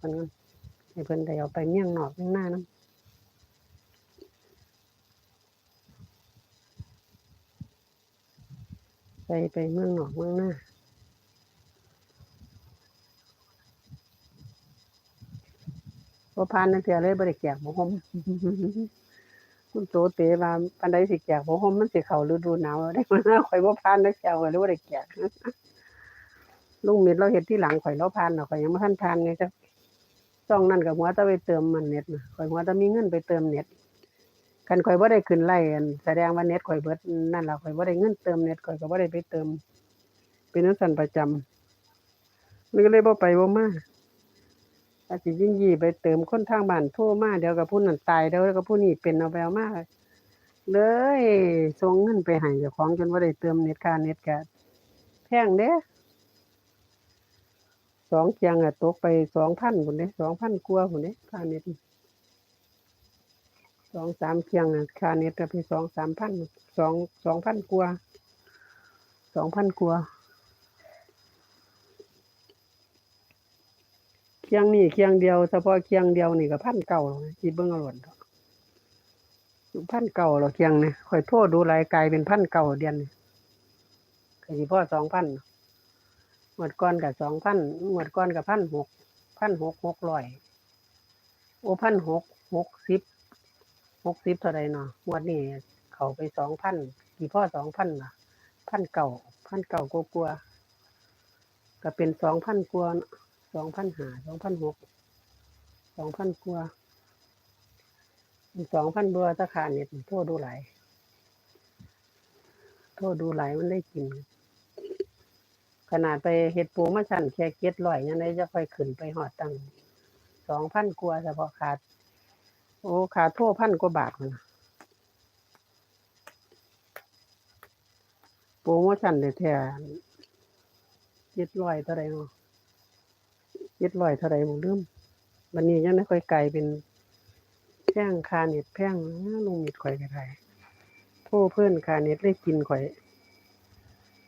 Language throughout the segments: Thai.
เพิ่นก่อนให้เพิ่นได้เอาไปเมี่ยงนอกเมี่ยงหน้านํไปไปเมืองนอกเมืองหน้าบ่ผ่านจักเทื่อเลยบ่ได้แจกบ่หมคุณโตเตว่าปานใดสิแจกบ่หมมันสิเข้าฤดูหนาวแล้วได้ข่อยบ่ผ่านจักเทื่อข่อยเลยบ่ได้แจกลุงเม็ดเราเฮ็ดที่หลังข่อยเราผ่านน่ะข่อยยังบ่ทันผ่านไงจ้ะ ช่องนั้นก็หัวต่ไปเติมมันเน็ตนะข่อยหัวต่มีเงินไปเติมเน็ตคันข่อยบ่ได้ขึ้นไล่อันแสดงว่าเน็ตข่อยเบิดนั่นล่ะข่อยบ่ได้เงินเติมเน็ตข่อยก็บ่ได้ไปเติม เป็นจังซั่นประจำมันก็เลยบ่ไปบ่มาอาจสิยิ่งยี่ไปเติมคนทางบ้านโทรมาเดี๋ยวก็ผู้นั้นตายเดี๋ยวก็ผู้นี้เป็นเอาไปเอามาเลยส่งเงินไปให้เจ้าของจนบ่ได้เติมเน็ตค่าเน็ตก็แพงเด้ สองเคียงอะตกไปสองพันคนเด้สองพันกว่าคนเด้ค่าเน็ตสองสามเคียงอะค่าเน็ตก็ไปสองสามพันสองสองพันกว่าสองพันกว่าเคียงนี่เคียงเดียวเฉพาะเคียงเดียวนี่ก็พันเก่าคิดเบิ่งอาหล่นพันเก่าหรอเคียงเนี่ยข่อยโทษดูรายกายเป็นพันเก่าเดือนนี่ก็สิพอสองพันห มดก้อนกับสองพันหมดก้อนกับพันหกพันหกหกร้อยโอ้พันหกหกสิบหกสิบเท่าไรเนาะหมวดนี้เขาไปสองพันกี่พ่อสองพันล่ะพันเก่าพันเก่ากลัวกลัวก็เป็นสองพันกว่าสองพันหาสองพันหกสองพันกว่าสองพันบัวตะขาเนี่ยโทษดูหลายโทษดูหลายมันได้กิน ขนาดไปเฮ็ดปูมาสั่นแค่เก็ดร้อยยังได้จะค่อยขึ้นไปหอดตั้งสองพันกว่าเฉพาะขาด โอ้ขาดโทษพันกว่าบาทมันน่ะปูมาสั่นเลยแท้เจ็ดร้อยเท่าไรเนาะเจ็ดร้อยเท่าไรผมลืมวันนี้ยังไม่ค่อยไกลเป็นแพงคาเน็ตแพงลุงเน็ตข่อยก็ได้โทษเพื่อนคาเน็ตเลยกินข่อย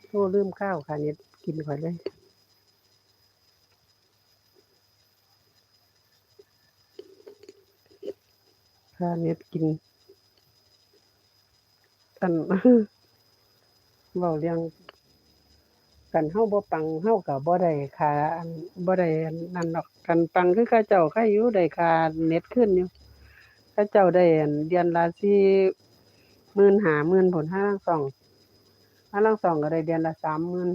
โทษลืมข้าวคาเน็ต กินข่อยเลยคาเน็ตกิน อันเว้าเรื่องกันเฮาบ่ปังเฮาก็บ่ได้ค่าอันบ่ได้อันนั่นดอกกันปังคือเขาเจ้าใครอยู่ได้ค่าเน็ตขึ้นอยู่เขาเจ้าได้อันเดือนละสี่หมื่นหาหมื่นผลห้าลังสองห้าลังสองก็ได้เดือนละสามหมื่น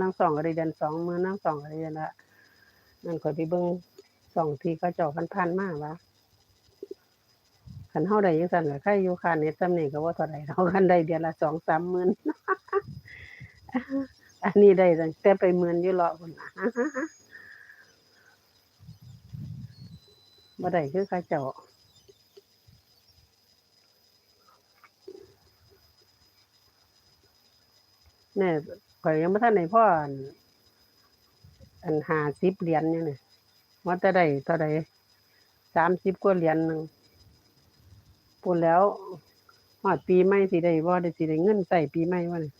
ลังสองก็ได้เดือนสองมื่นลังสองก็ได้เดือนละนั่นขอยไปเบิ่งสองที่เขาเจ้าพันๆมากว่าคันเฮาได้จังซั่นก็ใครอยู่คาเน็ตซำนี้ก็บ่เท่าใดเฮาคันได้เดือนละสองสามหมื่นอันนี้ได้แต่ไปเมือนอยู่เลาะพุ่นน่ะบ่ได้คือเขาเจ้าแน่ ข่อยยังไม่ท่านในพ่ออันอันหาสิบเหรียญยู่เนี่ยมันจะได้เท่าไดสามสิบกว่าเหรียญหนึ่งปุ่นแล้วหอดปีใหม่สิได้ว่าได้สิได้เงินใส่ปีใหม่วะเนี่ย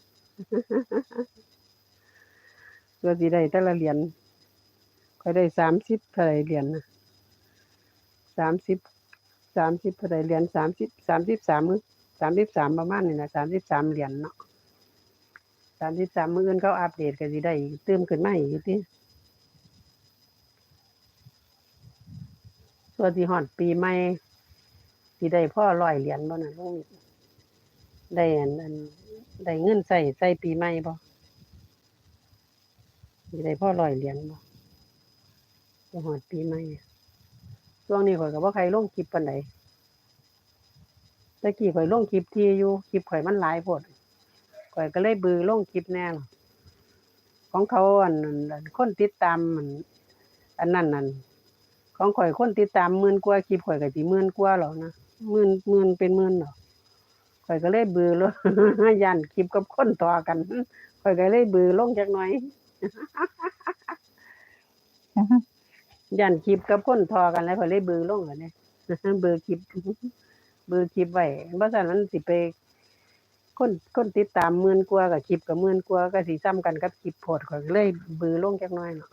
ก็สิได้แต่ละเหรียญก็ได้สามสิบเท่าไรเหรียญนะสามสิบสามสิบเท่าไรเหรียญสามสิบสามสิบสามสามสิบสามประมาณนี่นะสามสิบสามเหรียญเนาะ สามสิบสามมื้ออื่นเขาอัปเดตก็สิได้เติมขึ้นมาอีกอยู่ติส่วนที่ฮอดปีใหม่สิได้พ่อร้อยเหรียญบ่นะลุงนิดได้อันอันได้เงินใช้ใช้ปีใหม่บ่สิได้พอร้อยเหรียญบ่จะฮอดปีใหม่ช่วงนี้ข้อยก็บ่ใครลงคลิปปานใดแต่กี้ข้อยลงคลิปที่อยู่คลิปข้อยมันหลายโพด อยก็เลยบือลงคลิปแน่ล่ะของเขาอันอันคนติดตามมันอันนั้นนั่นของข่อยคนติดตามหมื่นกว่าคลิปข่อยก็สิหมื่นกว่าแล้วนะหมื่นหมื่นเป็นหมื่นดอกข่อยก็เลยบือลยย่านคลิปกับคนต่อกันข่อยก็เลยบือลงจักหน่อยย่านคลิปกับคนทอกันแล้วข่อยเลยบือลงกันเนี่ยบือคลิปบือคลิปไว้บ่ซั่นมันสิไป คนคนติดตามหมื่นกว่ากับคลิปกับหมื่นกว่าก็สิซ้ำกันกับคลิปโพดข่อยก็เลยบือลงจักหน่อยเนาะ